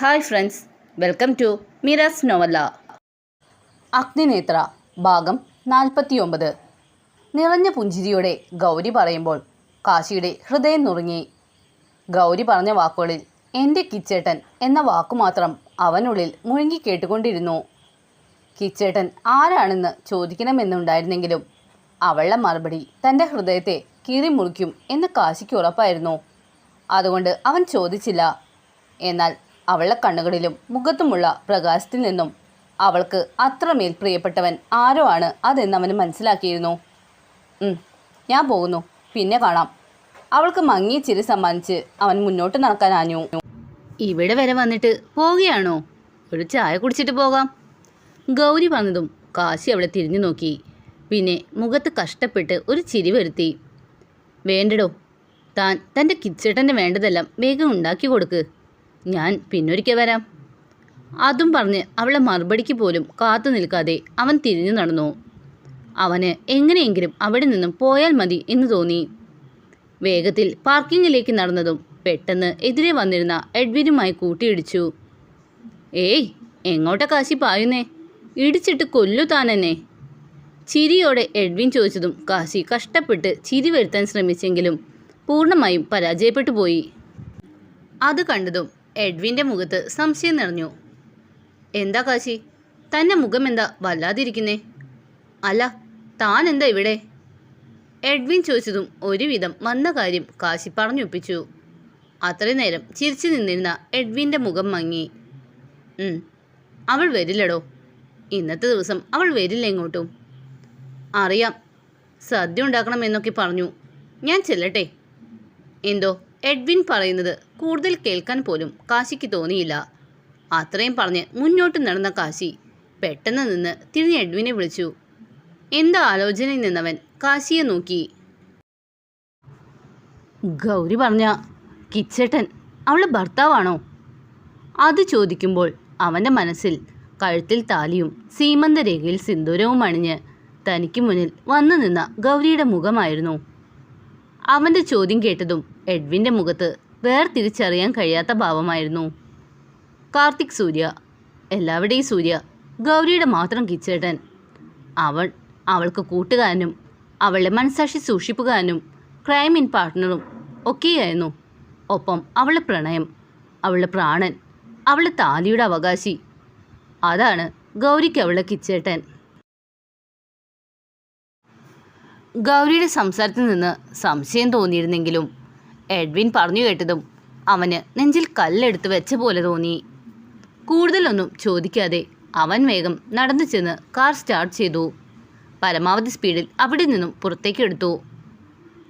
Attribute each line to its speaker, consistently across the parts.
Speaker 1: Hi friends welcome to Miras novella. Agninetra ഭാഗം നാൽപ്പത്തിയൊമ്പത്. നിറഞ്ഞ പുഞ്ചിരിയോടെ ഗൗരി പറയുമ്പോൾ കാശിയുടെ ഹൃദയം നുറുങ്ങി. ഗൗരി പറഞ്ഞ വാക്കുകളിൽ എന്റെ കിച്ചേട്ടൻ എന്ന വാക്കു മാത്രം അവനുള്ളിൽ മുഴുങ്ങി കേട്ടുകൊണ്ടിരുന്നു. കിച്ചേട്ടൻ ആരാണെന്ന് ചോദിക്കണമെന്നുണ്ടായിരുന്നെങ്കിലും അവളുടെ മറുപടി തന്റെ ഹൃദയത്തെ കീറിമുറിക്കും എന്ന് കാശിക്ക് ഉറപ്പായിരുന്നു. അതുകൊണ്ട് അവൻ ചോദിച്ചില്ല. എന്നാൽ അവളുടെ കണ്ണുകളിലും മുഖത്തുമുള്ള പ്രകാശത്തിൽ നിന്നും അവൾക്ക് അത്രമേൽ പ്രിയപ്പെട്ടവൻ ആരോ ആണ് അതെന്ന് അവന് മനസ്സിലാക്കിയിരുന്നു. ഞാൻ പോകുന്നു. പിന്നെ കാണാം. അവൾക്ക് മങ്ങിയ ചിരി സമ്മാനിച്ച് അവൻ മുന്നോട്ട് നടക്കാൻ ആഞ്ഞു. ഇവിടെ വരെ വന്നിട്ട് പോവുകയാണോ? ഒരു ചായ കുടിച്ചിട്ട് പോകാം. ഗൗരി വന്നതും കാശി അവളെ തിരിഞ്ഞു നോക്കി. പിന്നെ മുഖത്ത് കഷ്ടപ്പെട്ട് ഒരു ചിരി വരുത്തി. വേണ്ടടോ താൻ തന്റെ കിച്ചേട്ടന് വേണ്ടതെല്ലാം വേഗം ഉണ്ടാക്കി കൊടുക്ക്. ഞാൻ പിന്നൊരിക്കൽ വരാം. അതും പറഞ്ഞ് അവളെ മറുപടിക്ക് പോലും കാത്തു നിൽക്കാതെ അവൻ തിരിഞ്ഞു നടന്നു. അവന് എങ്ങനെയെങ്കിലും അവിടെ നിന്നും പോയാൽ മതി എന്ന് തോന്നി. വേഗത്തിൽ പാർക്കിങ്ങിലേക്ക് നടന്നതും പെട്ടെന്ന് എതിരെ വന്നിരുന്ന എഡ്വിനുമായി കൂട്ടിയിടിച്ചു. ഏയ് എങ്ങോട്ടാ കാശി പായുന്നേ? ഇടിച്ചിട്ട് കൊല്ലു താനെന്നെ. ചിരിയോടെ എഡ്വിൻ ചോദിച്ചതും കാശി കഷ്ടപ്പെട്ട് ചിരി വരുത്താൻ ശ്രമിച്ചെങ്കിലും പൂർണമായും പരാജയപ്പെട്ടു പോയി. അത് കണ്ടതും എഡ്വിന്റെ മുഖത്ത് സംശയം നിറഞ്ഞു. എന്താ കാശി? തന്റെ മുഖം എന്താ വല്ലാതിരിക്കുന്നേ? അല്ല താൻ എന്താ ഇവിടെ? എഡ്വിൻ ചോദിച്ചതും ഒരുവിധം വന്ന കാര്യം കാശി പറഞ്ഞൊപ്പിച്ചു. അത്രയും നേരം ചിരിച്ചു നിന്നിരുന്ന എഡ്വിന്റെ മുഖം മങ്ങി. അവൾ വരില്ലടോ. ഇന്നത്തെ ദിവസം അവൾ വരില്ല എങ്ങോട്ടും. അറിയാം സദ്യ ഉണ്ടാക്കണം എന്നൊക്കെ പറഞ്ഞു. ഞാൻ ചെല്ലട്ടെ. എന്തോ? എഡ്വിൻ പറയുന്നത് കൂടുതൽ കേൾക്കാൻ പോലും കാശിക്ക് തോന്നിയില്ല. അത്രയും പറഞ്ഞ് മുന്നോട്ട് നടന്ന കാശി പെട്ടെന്ന് നിന്ന് തിരിഞ്ഞ് എഡ്വിനെ വിളിച്ചു. എന്താ ആലോചനയിൽ നിന്നവൻ? കാശിയെ നോക്കി. ഗൗരി പറഞ്ഞ കിച്ചേട്ടൻ അവൾ ഭർത്താവാണോ? അത് ചോദിക്കുമ്പോൾ അവന്റെ മനസ്സിൽ കഴുത്തിൽ താലിയും സീമന്തരേഖയിൽ സിന്ദൂരവും അണിഞ്ഞ് തനിക്ക് മുന്നിൽ വന്നു നിന്ന ഗൗരിയുടെ മുഖമായിരുന്നു. അവന്റെ ചോദ്യം കേട്ടതും എഡ്വിന്റെ മുഖത്ത് വേർതിരിച്ചറിയാൻ കഴിയാത്ത ഭാവമായിരുന്നു. കാർത്തിക് സൂര്യ എല്ലാവരുടെയും സൂര്യ ഗൗരിയുടെ മാത്രം കിച്ചേട്ടൻ. അവൾ അവൾക്ക് കൂട്ടുകാരനും അവളുടെ മനസാക്ഷി സൂക്ഷിപ്പുകാരനും ക്രൈം ഇൻ പാർട്ട്ണറും ഒക്കെയായിരുന്നു. ഒപ്പം അവളുടെ പ്രണയം അവളുടെ പ്രാണൻ അവളുടെ താലിയുടെ അവകാശി. അതാണ് ഗൗരിക്ക് അവളുടെ കിച്ചേട്ടൻ. ഗൗരിയുടെ സംസാരത്തിൽ നിന്ന് സംശയം തോന്നിയിരുന്നെങ്കിലും എഡ്വിൻ പറഞ്ഞു കേട്ടതും അവന് നെഞ്ചിൽ കല്ലെടുത്ത് വെച്ച പോലെ തോന്നി. കൂടുതലൊന്നും ചോദിക്കാതെ അവൻ വേഗം നടന്നു ചെന്ന് കാർ സ്റ്റാർട്ട് ചെയ്തു. പരമാവധി സ്പീഡിൽ അവിടെ നിന്നും പുറത്തേക്ക് എടുത്തു.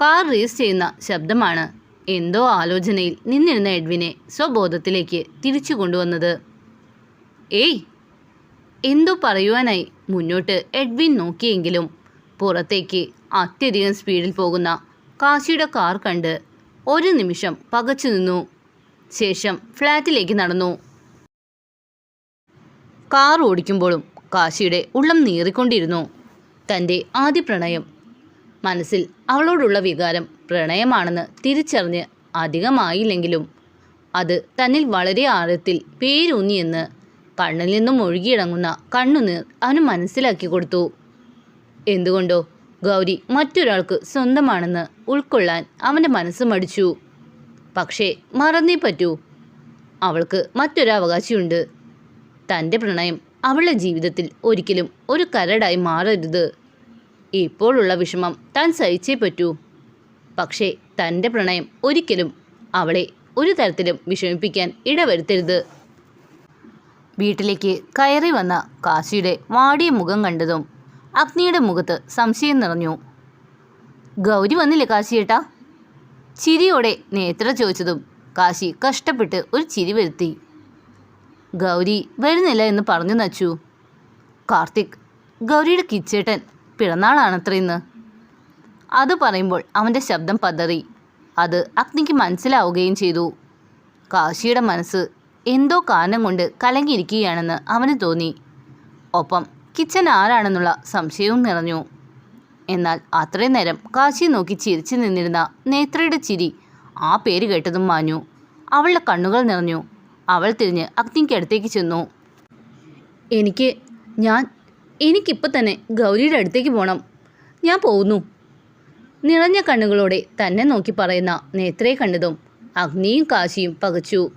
Speaker 1: കാർ റേസ് ചെയ്യുന്ന ശബ്ദമാണ് എന്തോ ആലോചനയിൽ നിന്നിരുന്ന എഡ്വിനെ സ്വബോധത്തിലേക്ക് തിരിച്ചു കൊണ്ടുവന്നത്. ഏയ് എന്തോ പറയുവാനായി മുന്നോട്ട് എഡ്വിൻ നോക്കിയെങ്കിലും പുറത്തേക്ക് അത്യധികം സ്പീഡിൽ പോകുന്ന കാശിയുടെ കാർ കണ്ട് ഒരു നിമിഷം പകച്ചു നിന്നു. ശേഷം ഫ്ലാറ്റിലേക്ക് നടന്നു. കാർ ഓടിക്കുമ്പോഴും കാശിയുടെ ഉള്ളം നീറിക്കൊണ്ടിരുന്നു. തന്റെ ആദ്യ പ്രണയം. മനസ്സിൽ അവളോടുള്ള വികാരം പ്രണയമാണെന്ന് തിരിച്ചറിഞ്ഞ് അധികമായില്ലെങ്കിലും അത് തന്നിൽ വളരെ ആഴത്തിൽ പേരൂന്നിയെന്ന് കണ്ണിൽ നിന്നും ഒഴുകിയിടങ്ങുന്ന കണ്ണുനീർ അവന് മനസ്സിലാക്കി കൊടുത്തു. എന്തുകൊണ്ടോ ഗൗരി മറ്റൊരാൾക്ക് സ്വന്തമാണെന്ന് ഉൾക്കൊള്ളാൻ അവന്റെ മനസ്സ് മടിച്ചു. പക്ഷേ മറന്നേ പറ്റൂ. അവൾക്ക് മറ്റൊരവകാശിയുണ്ട്. തന്റെ പ്രണയം അവളുടെ ജീവിതത്തിൽ ഒരിക്കലും ഒരു കരടായി മാറരുത്. ഇപ്പോഴുള്ള വിഷമം താൻ സഹിച്ചേ പറ്റൂ. പക്ഷേ തന്റെ പ്രണയം ഒരിക്കലും അവളെ ഒരു തരത്തിലും വിഷമിപ്പിക്കാൻ ഇടവരുത്തരുത്. വീട്ടിലേക്ക് കയറി വന്ന കാശിയുടെ വാടിയ മുഖം കണ്ടതും അഗ്നിയുടെ മുഖത്ത് സംശയം നിറഞ്ഞു. ഗൗരി വന്നില്ലേ കാശിയേട്ടാ? ചിരിയോടെ നേത്ര ചോദിച്ചതും കാശി കഷ്ടപ്പെട്ട് ഒരു ചിരി വരുത്തി. ഗൗരി വരുന്നില്ല എന്ന് പറഞ്ഞു നച്ചു. കാർത്തിക് ഗൗരിയുടെ കിച്ചേട്ടൻ പിറന്നാളാണത്ര ഇന്ന്. അത് പറയുമ്പോൾ അവന്റെ ശബ്ദം പതറി. അത് അഗ്നിക്ക് മനസ്സിലാവുകയും ചെയ്തു. കാശിയുടെ മനസ്സ് എന്തോ കാരണം കൊണ്ട് കലങ്ങിയിരിക്കുകയാണെന്ന് അവന് തോന്നി. ഒപ്പം കിച്ചൻ ആരാണെന്നുള്ള സംശയവും നിറഞ്ഞു. എന്നാൽ അത്രയും നേരം കാശി നോക്കി ചിരിച്ചു നിന്നിരുന്ന നേത്രയുടെ ചിരി ആ പേര് കേട്ടതും മാഞ്ഞു. അവളുടെ കണ്ണുകൾ നിറഞ്ഞു. അവൾ തിരിഞ്ഞ് അഗ്നിക്ക് അടുത്തേക്ക് ചെന്നു. എനിക്ക് ഞാൻ എനിക്കിപ്പോൾ തന്നെ ഗൗരിയുടെ അടുത്തേക്ക് പോകണം ഞാൻ പോകുന്നു. നിറഞ്ഞ കണ്ണുകളോടെ തന്നെ നോക്കി പറയുന്ന നേത്രയെ കണ്ടതും അഗ്നിയും കാശിയും പകച്ചു.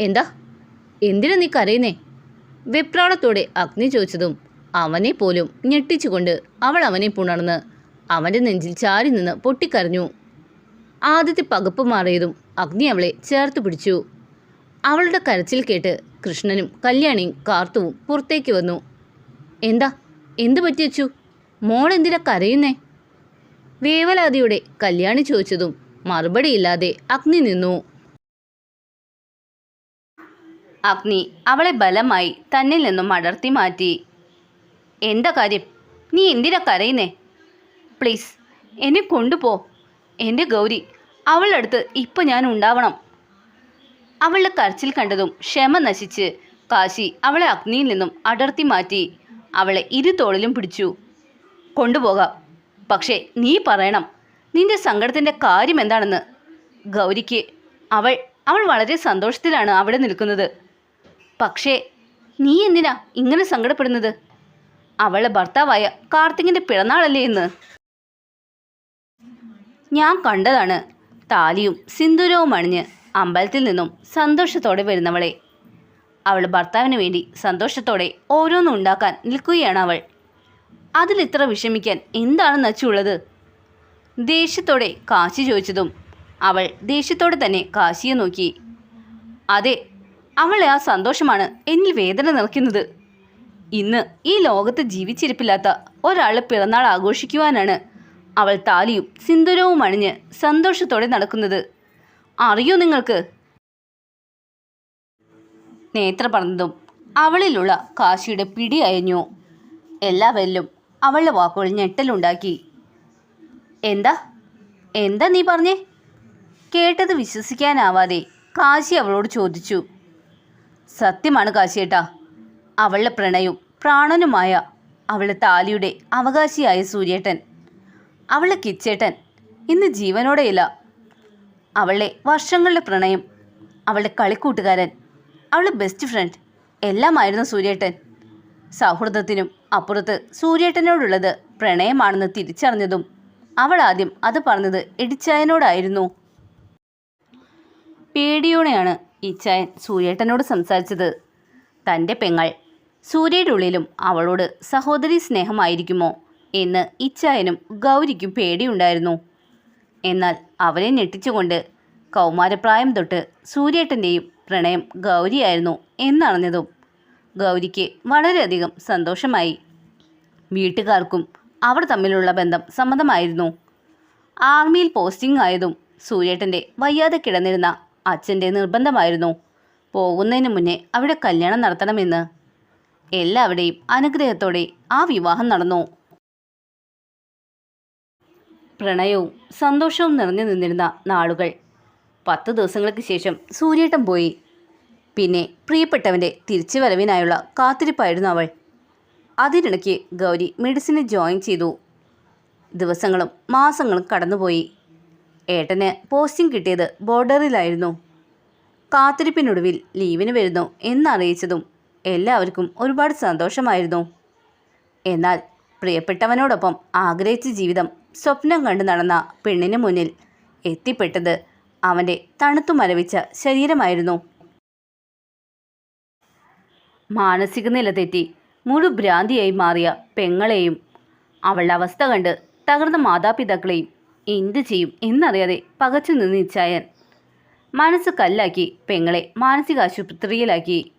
Speaker 1: എന്താ? എന്തിനാ നീ കരയുന്നേ? വെപ്രാളത്തോടെ അഗ്നി ചോദിച്ചതും അവനെ പോലും ഞെട്ടിച്ചുകൊണ്ട് അവൾ അവനെ പുണർന്ന് അവന്റെ നെഞ്ചിൽ ചാരി നിന്ന് പൊട്ടിക്കരഞ്ഞു. ആദ്യത്തെ പകപ്പ് മാറിയതും അഗ്നി അവളെ ചേർത്ത് പിടിച്ചു. അവളുടെ കരച്ചിൽ കേട്ട് കൃഷ്ണനും കല്യാണിയും കാർത്തുവും പുറത്തേക്ക് വന്നു. എന്താ? എന്തു പറ്റിയച്ചു മോൾ എന്തിനാ കരയുന്നേ? വേവലാതിയുടെ കല്യാണി ചോദിച്ചതും മറുപടിയില്ലാതെ അഗ്നി നിന്നു. അഗ്നി അവളെ ബലമായി തന്നിൽ നിന്നും അടർത്തി മാറ്റി. എന്താ കാര്യം? നീ എന്തിനാ കരയുന്നേ? പ്ലീസ് എന്നെ കൊണ്ടുപോ. എന്റെ ഗൗരി അവളുടെ അടുത്ത് ഇപ്പം ഞാൻ ഉണ്ടാവണം. അവളുടെ കരച്ചിൽ കണ്ടതും ക്ഷമ നശിച്ച് കാശി അവളെ അഗ്നിയിൽ നിന്നും അടർത്തി മാറ്റി അവളെ ഇരു തോളിലും പിടിച്ചു. കൊണ്ടുപോകാം. പക്ഷേ നീ പറയണം നിന്റെ സങ്കടത്തിന്റെ കാര്യം എന്താണെന്ന്? ഗൗരിക്ക് അവൾ അവൾ വളരെ സന്തോഷത്തിലാണ് അവിടെ നിൽക്കുന്നത്. പക്ഷേ നീ എന്തിനാ ഇങ്ങനെ സങ്കടപ്പെടുന്നത്? അവളുടെ ഭർത്താവായ കാർത്തികിന്റെ പിറന്നാളല്ലേ ഇന്ന്? ഞാൻ കണ്ടതാണ്. താലിയും സിന്ദൂരവും അണിഞ്ഞ് അമ്പലത്തിൽ നിന്നും സന്തോഷത്തോടെ വരുന്നവളെ. അവൾ ഭർത്താവിന് വേണ്ടി സന്തോഷത്തോടെ ഓരോന്നും ഉണ്ടാക്കാൻ നിൽക്കുകയാണ് അവൾ. അതിലിത്ര വിഷമിക്കാൻ എന്താണ് നച്ചുള്ളത്? ദേഷ്യത്തോടെ കാശി ചോദിച്ചതും അവൾ ദേഷ്യത്തോടെ തന്നെ കാശിയെ നോക്കി. അതെ അവളെ ആ സന്തോഷമാണ് എന്നിൽ വേദന നിറയ്ക്കുന്നത്. ഇന്ന് ഈ ലോകത്ത് ജീവിച്ചിരിപ്പില്ലാത്ത ഒരാൾ പിറന്നാൾ ആഘോഷിക്കുവാനാണ് അവൾ താലിയും സിന്ദൂരവും അണിഞ്ഞ് സന്തോഷത്തോടെ നടക്കുന്നത്. അറിയോ നിങ്ങൾക്ക്? നേത്ര പറഞ്ഞതും അവളിലുള്ള കാശിയുടെ പിടി അയഞ്ഞു. എല്ലാവരിലും അവളുടെ വാക്കുകൾ ഞെട്ടലുണ്ടാക്കി. എന്താ? എന്താ നീ പറഞ്ഞേ? കേട്ടത് വിശ്വസിക്കാനാവാതെ കാശി അവളോട് ചോദിച്ചു. സത്യമാണ് കാശിയേട്ടാ. അവളുടെ പ്രണയും പ്രാണനുമായ അവളുടെ താലിയുടെ അവകാശിയായ സൂര്യേട്ടൻ അവളുടെ കിച്ചേട്ടൻ ഇന്ന് ജീവനോടെയില്ല. അവളുടെ വർഷങ്ങളുടെ പ്രണയം അവളുടെ കളിക്കൂട്ടുകാരൻ അവളുടെ ബെസ്റ്റ് ഫ്രണ്ട് എല്ലാമായിരുന്നു സൂര്യേട്ടൻ. സൗഹൃദത്തിനും അപ്പുറത്ത് സൂര്യേട്ടനോടുള്ളത് പ്രണയമാണെന്ന് തിരിച്ചറിഞ്ഞതും അവൾ ആദ്യം അത് പറഞ്ഞത് ഇടിച്ചായനോടായിരുന്നു. പേടിയോടെയാണ് ഇച്ചായൻ സൂര്യേട്ടനോട് സംസാരിച്ചത് തന്റെ പെങ്ങൾ. സൂര്യയുടെ ഉള്ളിലും അവളോട് സഹോദരി സ്നേഹമായിരിക്കുമോ എന്ന് ഇച്ചായനും ഗൗരിക്കും പേടിയുണ്ടായിരുന്നു. എന്നാൽ അവനെ ഞെട്ടിച്ചുകൊണ്ട് കൗമാരപ്രായം തൊട്ട് സൂര്യേട്ടന്റെയും പ്രണയം ഗൗരിയായിരുന്നു എന്നറിഞ്ഞതും ഗൗരിക്ക് വളരെയധികം സന്തോഷമായി. വീട്ടുകാർക്കും അവർ തമ്മിലുള്ള ബന്ധം സമ്മതമായിരുന്നു. ആർമിയിൽ പോസ്റ്റിംഗ് ആയതും സൂര്യേട്ടന്റെ വയ്യാതെ കിടന്നിരുന്ന അച്ഛന്റെ നിർബന്ധമായിരുന്നു. പോകുന്നതിന് മുന്നേ അവിടെ കല്യാണം നടത്തണമെന്ന്. എല്ലാവരുടെയും അനുഗ്രഹത്തോടെ ആ വിവാഹം നടന്നു. പ്രണയവും സന്തോഷവും നിറഞ്ഞു നിന്നിരുന്ന നാളുകൾ. പത്ത് ദിവസങ്ങൾക്ക് ശേഷം സൂര്യേട്ടൻ പോയി. പിന്നെ പ്രിയപ്പെട്ടവന്റെ തിരിച്ചു വരവിനായുള്ള കാത്തിരിപ്പായിരുന്നു അവൾ. അതിനിടയ്ക്ക് ഗൗരി മെഡിസിന് ജോയിൻ ചെയ്തു. ദിവസങ്ങളും മാസങ്ങളും കടന്നുപോയി. ഏട്ടന് പോസ്റ്റിംഗ് കിട്ടിയത് ബോർഡറിലായിരുന്നു. കാത്തിരിപ്പിനൊടുവിൽ ലീവിന് വരുന്നു എന്നറിയിച്ചതും എല്ലാവർക്കും ഒരുപാട് സന്തോഷമായിരുന്നു. എന്നാൽ പ്രിയപ്പെട്ടവനോടൊപ്പം ആഗ്രഹിച്ച ജീവിതം സ്വപ്നം കണ്ടു നടന്ന പെണ്ണിന് മുന്നിൽ എത്തിപ്പെട്ടത് അവന്റെ തണുത്തു മരവിച്ച ശരീരമായിരുന്നു. മാനസിക നില തെറ്റി മുഴുഭ്രാന്തിയായി മാറിയ പെങ്ങളെയും അവളുടെ അവസ്ഥ കണ്ട് തകർന്ന മാതാപിതാക്കളെയും എന്തു ചെയ്യും എന്നറിയാതെ പകച്ചു നിന്ന് ഇച്ചായൻ മനസ്സ് കല്ലാക്കി പെങ്ങളെ മാനസികാശുപത്രിയിലാക്കി.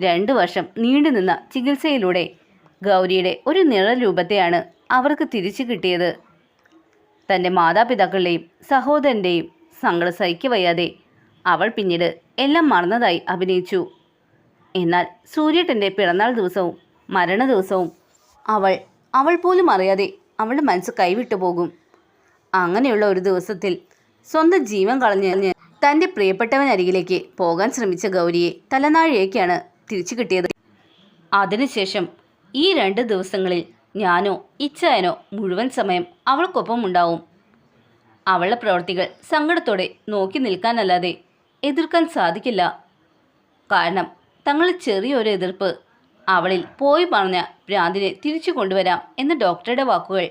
Speaker 1: രണ്ട് വർഷം നീണ്ടുനിന്ന ചികിത്സയിലൂടെ ഗൗരിയുടെ ഒരു നിഴൽ രൂപത്തെയാണ് അവർക്ക് തിരിച്ചു കിട്ടിയത്. തന്റെ മാതാപിതാക്കളുടെയും സഹോദരന്റെയും സങ്കടം സഹിക്കവയ്യാതെ അവൾ പിന്നീട് എല്ലാം മറന്നതായി അഭിനയിച്ചു. എന്നാൽ സൂര്യട്ടന്റെ പിറന്നാൾ ദിവസവും മരണ ദിവസവും അവൾ അവൾ പോലും അറിയാതെ അവളുടെ മനസ്സ് കൈവിട്ടു പോകും. അങ്ങനെയുള്ള ഒരു ദിവസത്തിൽ സ്വന്തം ജീവൻ കളഞ്ഞ് തന്റെ പ്രിയപ്പെട്ടവനരികിലേക്ക് പോകാൻ ശ്രമിച്ച ഗൗരിയെ തലനാഴിയേക്കാണ് തിരിച്ചു കിട്ടിയത്. അതിനുശേഷം ഈ രണ്ട് ദിവസങ്ങളിൽ ഞാനോ ഇച്ഛായനോ മുഴുവൻ സമയം അവൾക്കൊപ്പം ഉണ്ടാവും. അവളുടെ പ്രവൃത്തികൾ സങ്കടത്തോടെ നോക്കി നിൽക്കാനല്ലാതെ എതിർക്കാൻ സാധിക്കില്ല. കാരണം തങ്ങളിൽ ചെറിയൊരു എതിർപ്പ് അവളിൽ പോയി പറഞ്ഞ ഭ്രാന്തിനെ തിരിച്ചു കൊണ്ടുവരാം എന്ന ഡോക്ടറുടെ വാക്കുകൾ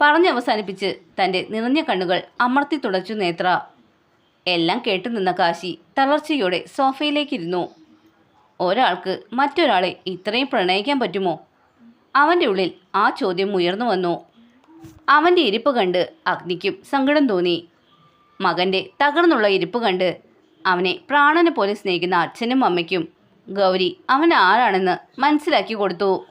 Speaker 1: പറഞ്ഞവസാനിപ്പിച്ച് തന്റെ നിറഞ്ഞ കണ്ണുകൾ അമർത്തി തുടച്ചു നേത്ര. എല്ലാം കേട്ടു നിന്ന കാശി തളർച്ചയോടെ സോഫയിലേക്കിരുന്നു. ഒരാൾക്ക് മറ്റൊരാളെ ഇത്രയും പ്രണയിക്കാൻ പറ്റുമോ? അവന്റെ ഉള്ളിൽ ആ ചോദ്യം ഉയർന്നു വന്നു. അവന്റെ ഇരിപ്പ് കണ്ട് അഗ്നിക്കും സങ്കടം തോന്നി. മകന്റെ തകർന്നുള്ള ഇരിപ്പ് കണ്ട് അവനെ പ്രാണനെ പോലെ സ്നേഹിക്കുന്ന അച്ഛനും അമ്മയ്ക്കും ഗൗരി അവൻ ആരാണെന്ന് മനസ്സിലാക്കി കൊടുത്തു.